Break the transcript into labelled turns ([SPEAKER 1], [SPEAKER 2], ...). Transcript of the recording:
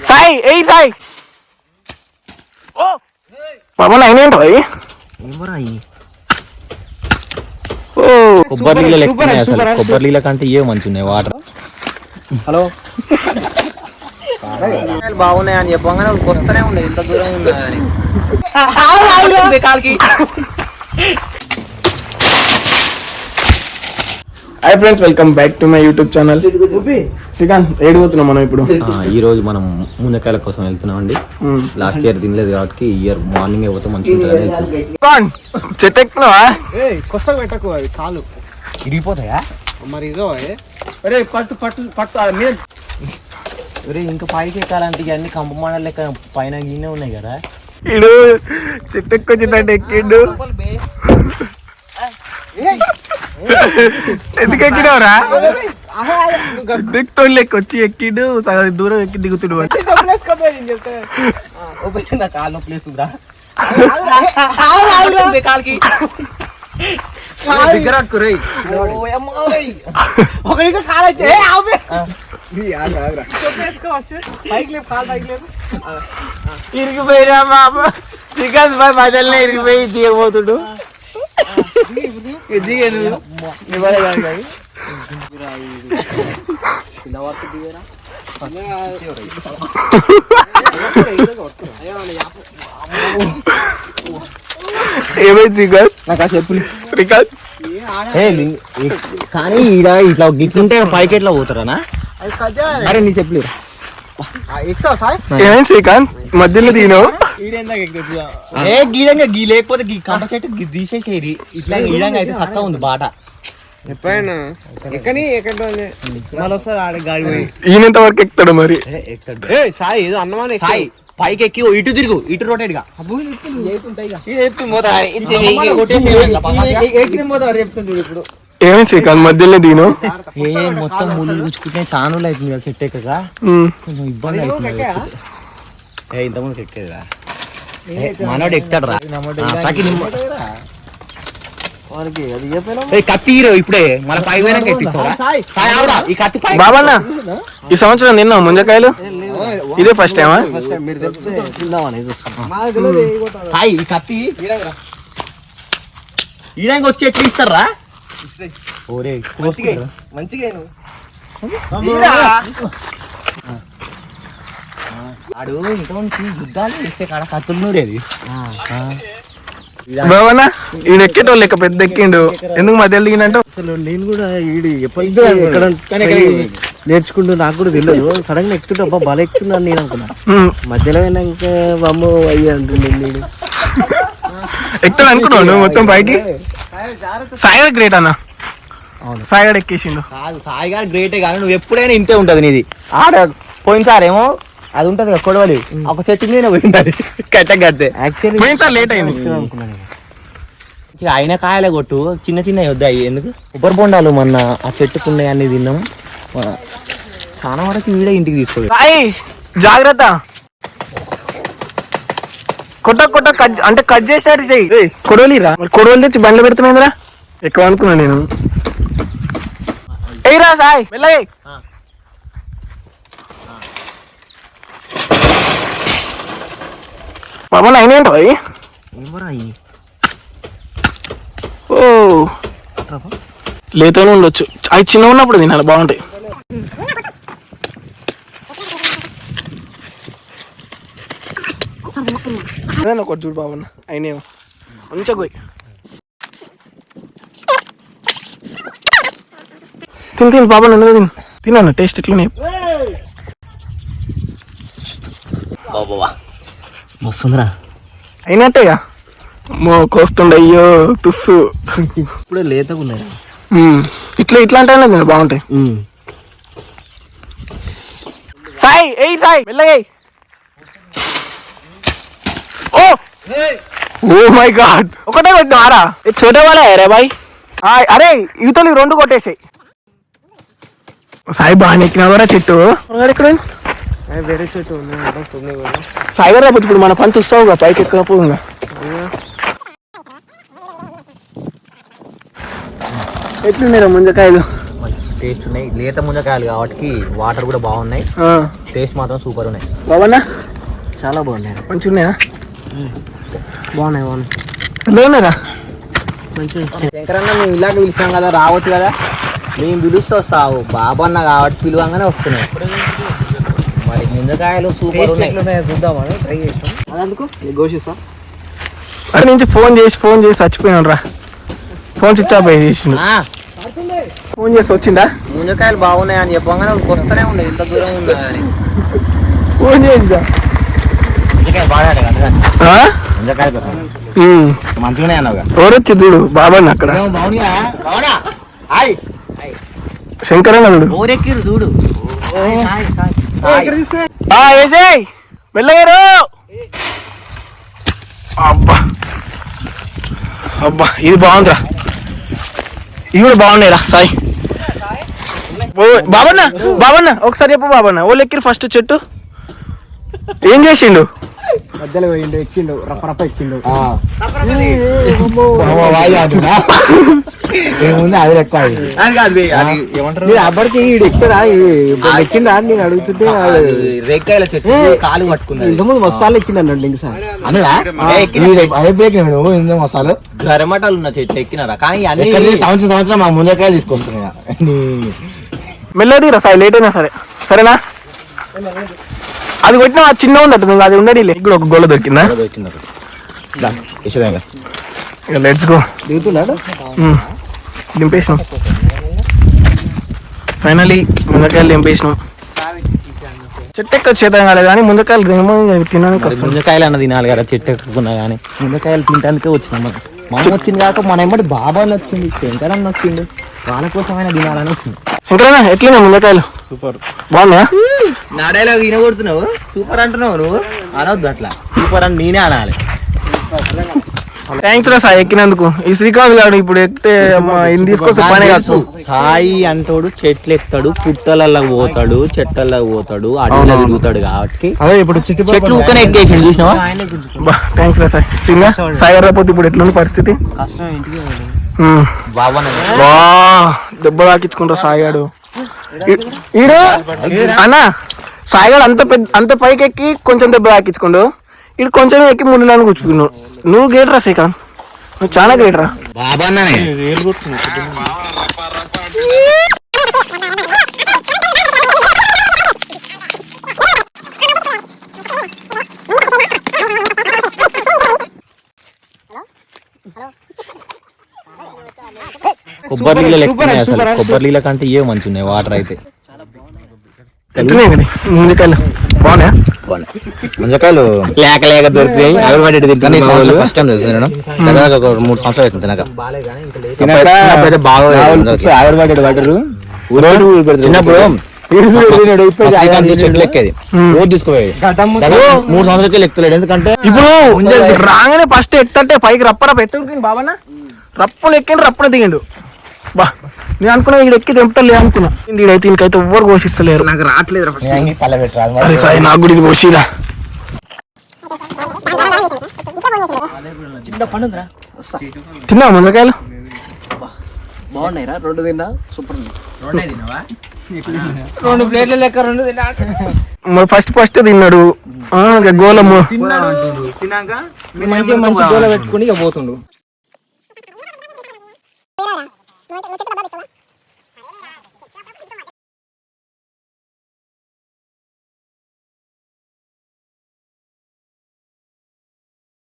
[SPEAKER 1] సాయి ఏయ్ సాయి. ఓ. బాబా నైన్ ఓ.
[SPEAKER 2] కొబ్బరి నీళ్ళ లెక్క ఉన్నాయి అసలు. కొబ్బరి నీళ్ళ కంటే ఏ మంచి ఉన్నాయి వాటర్?
[SPEAKER 3] హలో. బాగున్నాయి అని చెప్పగానే వస్తూనే ఉండే ఇంత దూరం ఉన్నా కానీ కాలికి.
[SPEAKER 1] Hi friends welcome back to my YouTube channel Srikanth ఏడిపోతున్నాం మనం ఇప్పుడు?
[SPEAKER 2] ఈ రోజు మనం ముందకాయల కోసం వెళ్తున్నాం అండి. లాస్ట్ ఇయర్ తినలేదు కాబట్టి ఈ ఇయర్ మార్నింగ్ అయిపోతే మంచిగా
[SPEAKER 1] చెట్టు ఎక్కుతున్నావా
[SPEAKER 3] కొత్త పెట్టకు అవి కాలు
[SPEAKER 2] ఇరిగిపోతాయా?
[SPEAKER 3] మరి ఇదో అరే పట్టు పట్టు పట్టు
[SPEAKER 2] ఒరే ఇంకా పైకి ఎక్కాలంటే ఇవన్నీ కంప మోడల్ లెక్క పైన గిన్నె ఉన్నాయి కదా.
[SPEAKER 1] ఇడు చెట్టు ఎక్కువ చెట్టు ఎక్కిండు ఎందుకు ఎక్కినవరా దిక్తో లెక్క వచ్చి ఎక్కిండు సగం దూరం ఎక్కి దిగుతుడు వాడు.
[SPEAKER 2] నా కాళ్ళు నొప్పి లేస్తుందిరా.
[SPEAKER 3] కాలికి.
[SPEAKER 2] దగ్గర పట్టుకురే
[SPEAKER 3] ఒక నిమిషం కాలు అయితే. కాలు
[SPEAKER 1] ఇరిగిపోయినా బాబా. శ్రీకాంత్ బాయ్ మధ్యలో ఇరిగిపోయి దిగబోతుడు ఏమైంది
[SPEAKER 2] నాకు ఆ చెప్పులు
[SPEAKER 1] శ్రీకాంత్?
[SPEAKER 2] కానీ ఈడ ఇట్లా గిట్లుంటే పైకి ఎట్లా పోతారనా? అరే నీ చెప్పులు
[SPEAKER 3] ఎక్కువ సార్
[SPEAKER 1] ఏమైంది శ్రీకాంత్? మధ్యలో
[SPEAKER 3] ఎక్కువ
[SPEAKER 2] ఏ గీడంగా గీ లేకపోతే గీ కంప చెట్టు గీ తీసేసేరి ఇట్లా గీడంగా అయితే చక్కగా ఉంది బాట.
[SPEAKER 3] ఎప్పుడైనా? ఎక్కని ఎక్కడ మళ్ళీ వస్తారు ఆడ గాడి పోయి.
[SPEAKER 1] ఈయనంత వరకు ఎక్కుతాడు మరి?
[SPEAKER 3] ఏ సాయి ఏదో అన్నమానే
[SPEAKER 2] సాయి పైకి ఎక్కి ఓ ఇటు తిరుగు ఇటు
[SPEAKER 3] రొటేట్గా.
[SPEAKER 1] ఏమైంది శ్రీకాంత్ మధ్యలో దిగినావు
[SPEAKER 2] ఏ మొత్తం ముళ్ళు గుచ్చుకుంటే చానులు అవుతుంది కదా చెట్టు ఎక్కగా. కొంచెం ఇబ్బంది అవుతుంది ఏ, మనోడు ఎక్కుతాడు రా కత్తి ఇప్పుడే. మన పై
[SPEAKER 3] సాయి
[SPEAKER 2] ఆగురా, ఈ కత్తి పై
[SPEAKER 1] బాబన్న ఈ సంవత్సరం తిన్నావు ముంజకాయలు? ఇదే ఫస్ట్ టైమా?
[SPEAKER 2] సాయి ఈ కత్తి ఈడంగా వచ్చి ఎట్లా ఇస్తారా? ఓరే కోసుకుంటారా?
[SPEAKER 3] మంచిగా
[SPEAKER 2] ఆడు ఇంతమంది యుద్ధాలు చేస్తే కాడ కత్తులు నూరేది.
[SPEAKER 1] ఈయన ఎక్కేటోళ్ళు లెక్క పెద్ద ఎక్కిండు. ఎందుకు మధ్యలో దిగినంటే?
[SPEAKER 3] అసలు నేను కూడా ఈడి ఎప్పటికీ ఎక్కడ నేర్చుకుంటూ నాకు కూడా తెలియదు. సడన్గా ఎక్కుతుంటే అబ్బా బాగా ఎక్కుతున్నాను నేను అనుకున్నా. మధ్యలో పోయినాక అమ్మ అయ్యి అంటుంది నేను
[SPEAKER 1] నువ్వు మొత్తం పైకి? సాయి గ్రేట్ అన్న.
[SPEAKER 3] అవును.
[SPEAKER 1] సాయి ఎక్కేసిండు.
[SPEAKER 2] కాదు సాయి గారు గ్రేటే కానీ నువ్వు ఎప్పుడైనా ఇంతే ఉంటది నీది. ఆడ పోయినసారేమో అది ఉంటది కదా కొడవలి ఒక చెట్టు మీద పోయింది అది కట్ట కడితే.
[SPEAKER 3] యాక్చువల్లీ
[SPEAKER 1] లేట్ అయింది.
[SPEAKER 3] అనుకున్నాను నేను.
[SPEAKER 2] ఆయన కాయలే కొట్టు. చిన్న చిన్న వద్దాయి ఎందుకు? ఉబ్బరి బొండాలు మొన్న ఆ చెట్టుకున్నాయి అన్ని తిన్నాము మన చాలా వరకు వీడే ఇంటికి
[SPEAKER 1] సాయి జాగ్రత్త. కొట్ట కొట్ట కట్ అంటే కట్ చేసినట్టు చెయ్యి. కొడవలిరా. కొడవలి తెచ్చి బండ్లు పెడుతున్నాయిరా? ఎక్కువ అనుకున్నా నేను. ఎయిరా సాయి. వెళ్ళయి. బాబా ఏంటో అవి? ఓ లేతోనే ఉండొచ్చు అవి చిన్న ఉన్నప్పుడు తినాలి బాగుంటాయి ఒకటి చూడు బాబు అయినేమో మంచిగా పోయి తిని తిని బాబా నన్ను తిని తిన్నాను టేస్ట్ ఎట్లనే
[SPEAKER 2] బాబా మస్తుందిరా
[SPEAKER 1] అయినట్టేగా. కోస్తుండే అయ్యో తుస్సు.
[SPEAKER 3] ఇప్పుడే లేతగా ఉన్నాయి.
[SPEAKER 1] ఇట్లా ఇట్లాంటి తిన బాగుంటాయి. సాయి ఏయ్ సాయి వెళ్ళగై ఓ! Oh my god. ఒకటే పెట్టు ఆరా? చోటే వాళ్ళే రే బాయ్? అరే ఇవతలు రెండు కొట్టేసాయి. సాయి బాగా ఎక్కినావరా చెట్టు? ఇక్కడ
[SPEAKER 3] వేరే చెట్టు ఉంది
[SPEAKER 1] గారు రేపు ఇప్పుడు మన పని చూస్తావుగా పైకి ఎక్కకపోగా ఎట్లున్నాయి ముంజకాయలు?
[SPEAKER 2] టేస్ట్ ఉన్నాయి. లేత ముంజకాయలు కాబట్టి వాటర్ కూడా బాగున్నాయి.
[SPEAKER 1] ఆ,
[SPEAKER 2] టేస్ట్ మాత్రం సూపర్ ఉన్నాయి.
[SPEAKER 1] బాబన్నా
[SPEAKER 3] చాలా బాగున్నాయి.
[SPEAKER 1] మంచిగా ఉన్నాయా
[SPEAKER 3] బాగున్నాయి బాగున్నాయి.
[SPEAKER 1] ఎలా ఉన్నారా
[SPEAKER 3] మంచిగా
[SPEAKER 2] శంకరన్న మేము ఇలాగ పిలిచాం కదా రావచ్చు కదా. మేము పిలుస్తూ వస్తావు. బాబన్న కాబట్టి పిలువంగానే వస్తున్నాయి. సూపర్ ఉన్నాయి.
[SPEAKER 3] చూద్దామా? ట్రై చేస్తాం. అదందుకు? ఘోషిస్తా
[SPEAKER 1] అక్కడ నుంచి ఫోన్ చేసి ఫోన్ చేసి చచ్చిపోయినాడు రా. ఫోన్ స్విచ్ ఆఫ్ అయ్యి చేసిండు
[SPEAKER 2] ఆ,
[SPEAKER 1] ఫోన్ చేసి వచ్చిందా
[SPEAKER 2] ముంజకాయలు బాగున్నాయి అని చెప్పగానే వస్తూనే ఉండే ఇంత దూరం ఉన్నా కానీ
[SPEAKER 1] ఫోన్.
[SPEAKER 2] మంచిగానే
[SPEAKER 1] ఎవరొచ్చి చూడు బాబాన్న అక్కడ. శంకరన్న చూడు.
[SPEAKER 2] ఓరెక్కిరు చూడు.
[SPEAKER 1] ఏసేయ్ మెల్లగారు అబ్బా. అబ్బా ఇది బాగుందిరా. ఇవి కూడా బాగున్నాయిరా సాయి. ఓ, బాబన్న బాబన్న ఒకసారి చెప్పు బాబన్న. ఓ లెక్కిరు ఫస్ట్ చెట్టు. ఏం చేసిండు?
[SPEAKER 3] మధ్యలో పోయిండు ఎక్కిండు రప్ప రప్ప ఎక్కిండు
[SPEAKER 2] ఏముంది అది ఎక్కువ అది. అది
[SPEAKER 3] అప్పటికి ఎక్కురా ఎక్కిండా అని నేను అడుగుతుంటే వాడు
[SPEAKER 2] రేక్కాయల చెట్టు కాలు పట్టుకున్నది.
[SPEAKER 3] ఇంతకుముందు మసాలా ఎక్కిండు అన్నాడు? ఇంకసారి
[SPEAKER 2] మసాలు గరమటలు ఉన్న చెట్లు ఎక్కినారా? కానీ అన్ని
[SPEAKER 4] సంవత్సరం సంవత్సరం మా ముంజకాయలు తీసుకుంటున్నా
[SPEAKER 1] మెల్లది రా సాయి లేట్ అయినా సరే. సరేనా? అది కొట్టిన ఆ చిన్న ఉన్నట్టు అది ఉండడి ఇక్కడ ఒక గోల దొరికిందా?
[SPEAKER 2] దొరికింది
[SPEAKER 1] లెట్స్ గో
[SPEAKER 3] దిగుతున్నాడు?
[SPEAKER 1] దింపేసినాం. ఫైనలీ ముందకాయలు దింపేసినాం. చెట్టు ఎక్క చేద్దాం కాలేదు కానీ ముందకాయలు తినడానికి వస్తుంది
[SPEAKER 2] ముంజకాయలు అన్న తినాలి కదా చెట్టు ఎక్కుకున్నా కానీ. ముంజకాయలు తినడానికే వచ్చినాం మరి మనం వచ్చింది కాక మన ఎమ్మటి బాబా నచ్చింది శంకరన్న నచ్చింది వాళ్ళ కోసమైనా తినాలని వచ్చింది.
[SPEAKER 1] శంకరన్న ఎట్లున్నాయి ముందకాయలు సూపర్. బాగున్నాయా
[SPEAKER 2] నా డైలాగ్ వినగొడుతున్నావు సూపర్ అంటున్నావు నువ్వు? అనవద్దు అట్లా. సూపర్ అని నేనే అనాలి.
[SPEAKER 1] థ్యాంక్స్ రా సాయి ఎక్కినందుకు. ఈ శ్రీకాంత్ గారు ఇప్పుడు ఎక్కితే మా ఇది తీసుకొస్తే పని కాదు.
[SPEAKER 2] సాయి అంటోడు చెట్లు ఎక్కుతాడు పుట్టలలో పోతాడు చెట్లలో పోతాడు అడవిలో తిరుగుతాడు కాబట్టి
[SPEAKER 3] అదే ఇప్పుడు
[SPEAKER 2] చెట్లు ఊకనే ఎక్కేసిండు చూసినావా?
[SPEAKER 1] థ్యాంక్స్ రా సాయి. సింగా సాయి రాకపోతే ఇప్పుడు ఎట్లుంది పరిస్థితి?
[SPEAKER 3] కష్టం ఇంటికి
[SPEAKER 1] ఉమ్.
[SPEAKER 2] బాబా
[SPEAKER 1] దెబ్బ తాకించుకుంటా సాయిగాడు ఈ- ఈడు? అన్న సాయిగాడు అంత పెద్ద అంత పైకి ఎక్కి కొంచెం దెబ్బ తాకించుకోండు ఇడు కొంచెం ఎక్కి ముందు కూర్చుకున్నావు నువ్వు గ్రేట్ రా శ్రీకాంత్? నువ్వు చాలా గ్రేట్ రా
[SPEAKER 2] బాబా కొబ్బరి నీళ్ళ అసలు కొబ్బరి నీళ్ళ కంటే ఏ మంచి ఉన్నాయి వాటర్ అయితే
[SPEAKER 4] ముంజకాయలు.
[SPEAKER 2] లేక లేక దొరికినాయి.
[SPEAKER 4] ఫస్ట్ టైం తినడం ఒక మూడు సంవత్సరాలు అవుతుంది తినక బాగా చిన్నప్పుడు చెట్లు ఎక్కేది. రోజు తీసుకుపోయేది దాదాపు మూడు సంవత్సరాలకి ఎక్కుతలేడు. ఎందుకంటే
[SPEAKER 1] ఇప్పుడు రాగానే ఫస్ట్ ఎత్తంటే పైకి రప్పర పెట్టుకుని బాబన్న. రప్పలు ఎక్కిండు రప్పన దిగిండు. బా. నేను అనుకున్నా ఇక్కడ ఎక్కి తెంపుతలే అనుకున్నా. ఈడైతే ఇంకైతే ఎవ్వరు ఘోషిస్తలేరు.
[SPEAKER 4] నాకు రావట్లేదు
[SPEAKER 1] అరే సాయి నాకు కూడా ఇది ఘోషిరా
[SPEAKER 3] చిన్న పండుందిరా.
[SPEAKER 1] తిన్నా ముందకాయలు
[SPEAKER 3] బాగున్నాయి రా రెండు తిన్నా? సూపర్ రెండు ప్లేట్ల లెక్క రెండు తిన్నా.
[SPEAKER 1] మరి ఫస్ట్ ఫస్ట్ తిన్నాడు. ఆ, ఇక గోలము
[SPEAKER 3] మంచిగా మంచి గోల పెట్టుకుని ఇక పోతుండు. no te